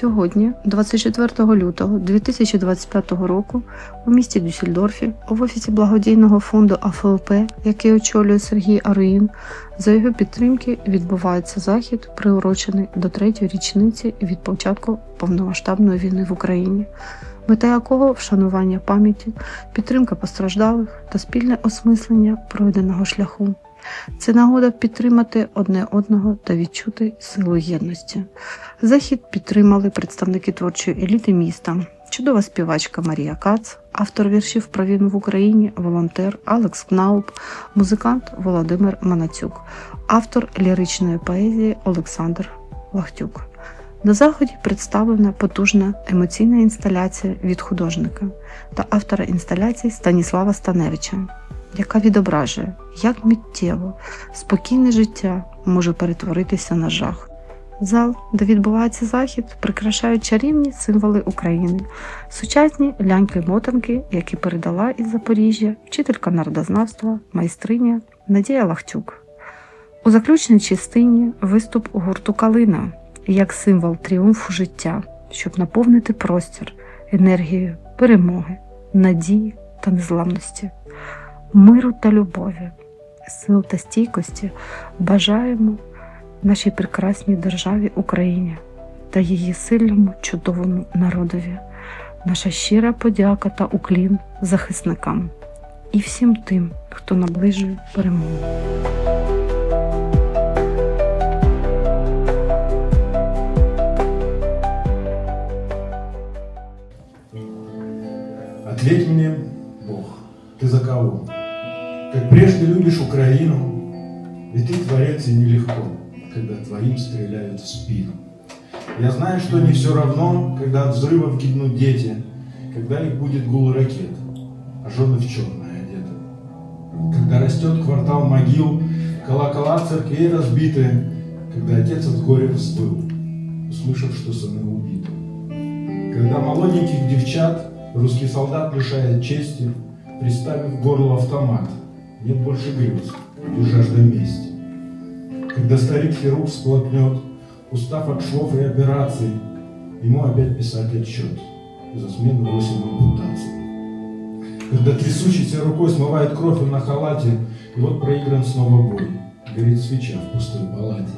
Сьогодні, 24 лютого 2025 року, у місті Дюссельдорфі, в офісі благодійного фонду АФЛП, який очолює Сергій Аруїн, за його підтримки відбувається захід, приурочений до третьої річниці від початку повномасштабної війни в Україні, мета якого вшанування пам'яті, підтримка постраждалих та спільне осмислення пройденого шляху. Це нагода підтримати одне одного та відчути силу єдності. Захід підтримали представники творчої еліти міста, чудова співачка Марія Кац, автор віршів про війну в Україні, волонтер Алекс Кнауп, музикант Володимир Манацюк, автор ліричної поезії Олександр Лахтюк. На заході представлена потужна емоційна інсталяція від художника та автора інсталяції Станіслава Станевича, яка відображує, як миттєво спокійне життя може перетворитися на жах. Зал, де відбувається захід, прикрашають чарівні символи України, сучасні ляньки-мотанки, які передала із Запоріжжя вчителька народознавства, майстриня Надія Лахтюк. У заключній частині виступ гурту Калина як символ тріумфу життя, щоб наповнити простір енергією перемоги, надії та незламності, миру та любові, сил та стійкості бажаємо нашій прекрасній державі Україні та її сильному чудовому народові. Наша щира подяка та уклін захисникам і всім тим, хто наближує перемогу. В спину. Я знаю, что не все равно, когда от взрывов гибнут дети, когда их будет гул ракет, а жены в черное одеты. Когда растет квартал могил, колокола церквей разбиты, когда отец от горя взвыл, услышав, что сыны убиты. Когда молоденьких девчат русский солдат лишает чести, приставив к горлу автомат, нет больше грез и жажда мести. Когда старик-хирург сплотнет, устав от швов и операций, ему опять писать отчет за смену 8 ампутаций. Когда трясущейся рукой смывает кровь он на халате, и вот проигран снова бой, горит свеча в пустой палате.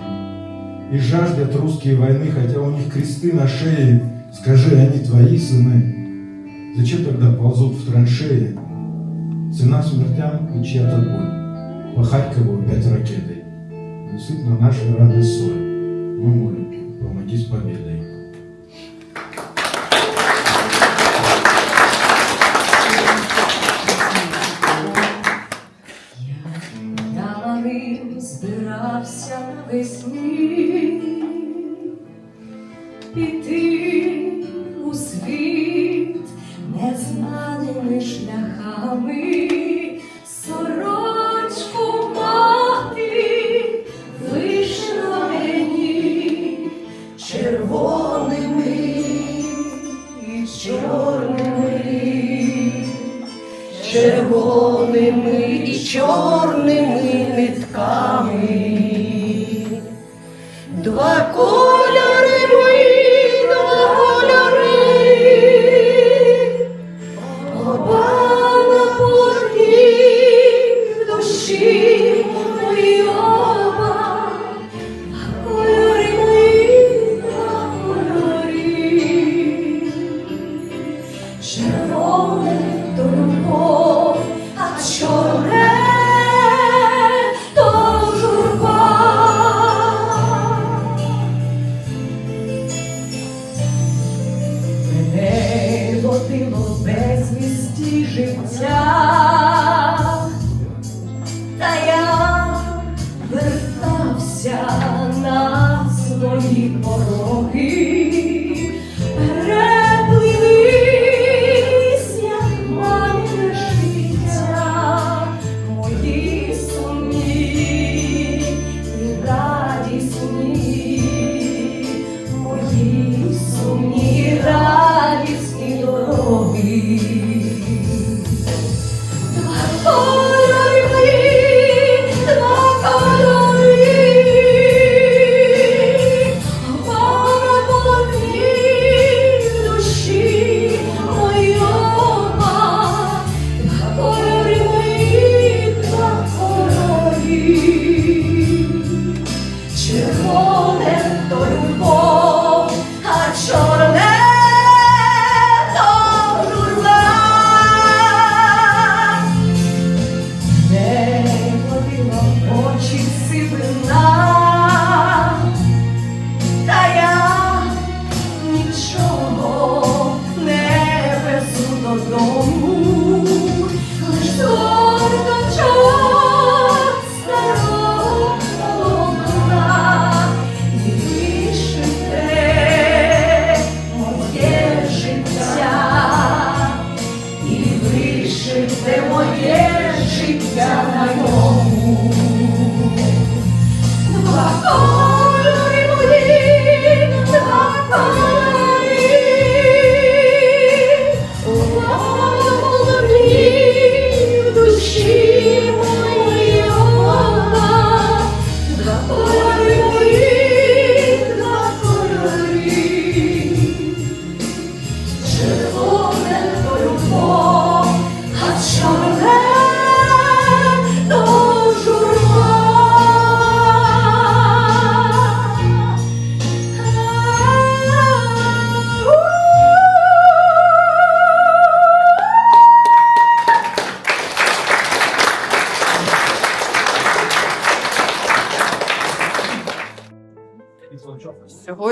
И жаждет русские войны, хотя у них кресты на шее, скажи, они твои сыны? Зачем тогда ползут в траншеи? Цена смертям и чья-то боль. По Харькову опять ракетой. Действительно, нашей рады соль. Мы молим, помоги с победой. Збирався навесні, піти у світ незнаними шляхами, червоними і чорними нитками. Два кольори мої, два кольори, оба на порті душі мої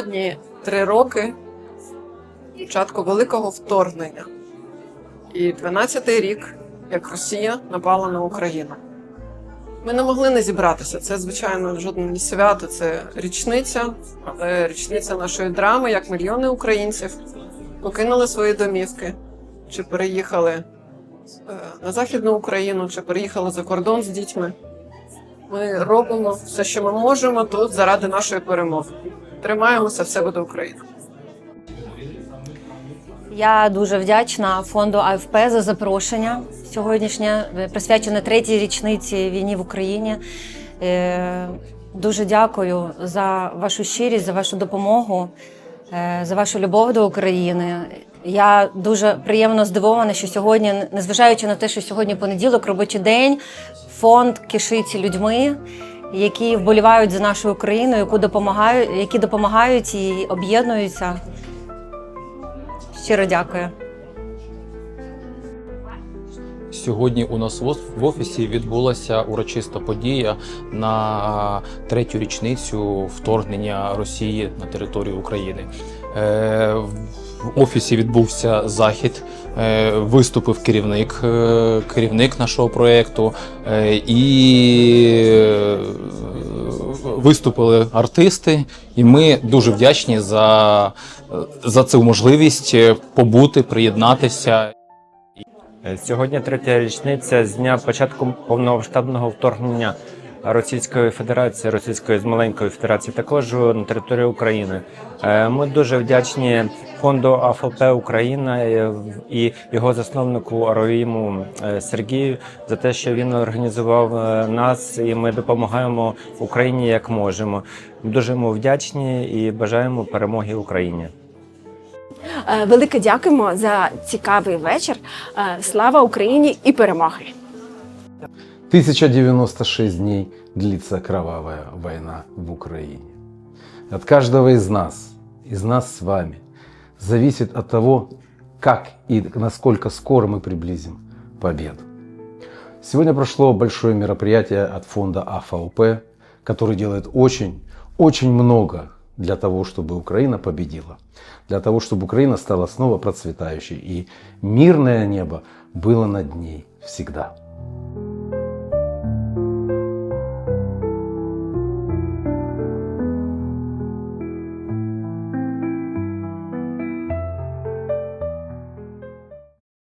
Сьогодні три роки початку великого вторгнення. І 12-й рік, як Росія напала на Україну. Ми не могли не зібратися. Це, звичайно, жодне не свято, це річниця, але річниця нашої драми, як мільйони українців покинули свої домівки, чи переїхали е, на Західну Україну, чи переїхали за кордон з дітьми. Ми робимо все, що ми можемо тут заради нашої перемоги. Тримаємося, все буде Україна. Я дуже вдячна фонду АФП за запрошення сьогоднішнє, е, присвячене третій річниці війни в Україні. Е, Дуже дякую за вашу щирість, за вашу допомогу, е, за вашу любов до України. Я дуже приємно здивована, що сьогодні, незважаючи на те, що сьогодні понеділок, робочий день, фонд кишить людьми, які вболівають за нашу Україну, яку допомагають, які допомагають і об'єднуються. Щиро дякую. Сьогодні у нас в офісі відбулася урочиста подія на третю річницю вторгнення Росії на територію України. В офісі відбувся захід, е, виступив керівник, е, керівник нашого проєкту е, і виступили артисти. І ми дуже вдячні за, за цю можливість побути, приєднатися. Сьогодні третя річниця з дня початку повномасштабного вторгнення Російської Федерації, Російської з маленької федерації, також на територію України. Ми дуже вдячні фонду АФП Україна е, і його засновнику Ароїму е, Сергію за те, що він організував е, нас, і ми допомагаємо Україні як можемо. Дуже йому вдячні і бажаємо перемоги Україні. Велике дякуємо за цікавий вечір. Слава Україні і перемоги! 1096 дней длится кровавая война в Украине. От каждого из нас, из нас с вами, зависит от того, как и насколько скоро мы приблизим победу. Сегодня прошло большое мероприятие от фонда АФАУП, который делает очень, очень много для того, чтобы Украина победила, для того, чтобы Украина стала снова процветающей и мирное небо было над ней всегда.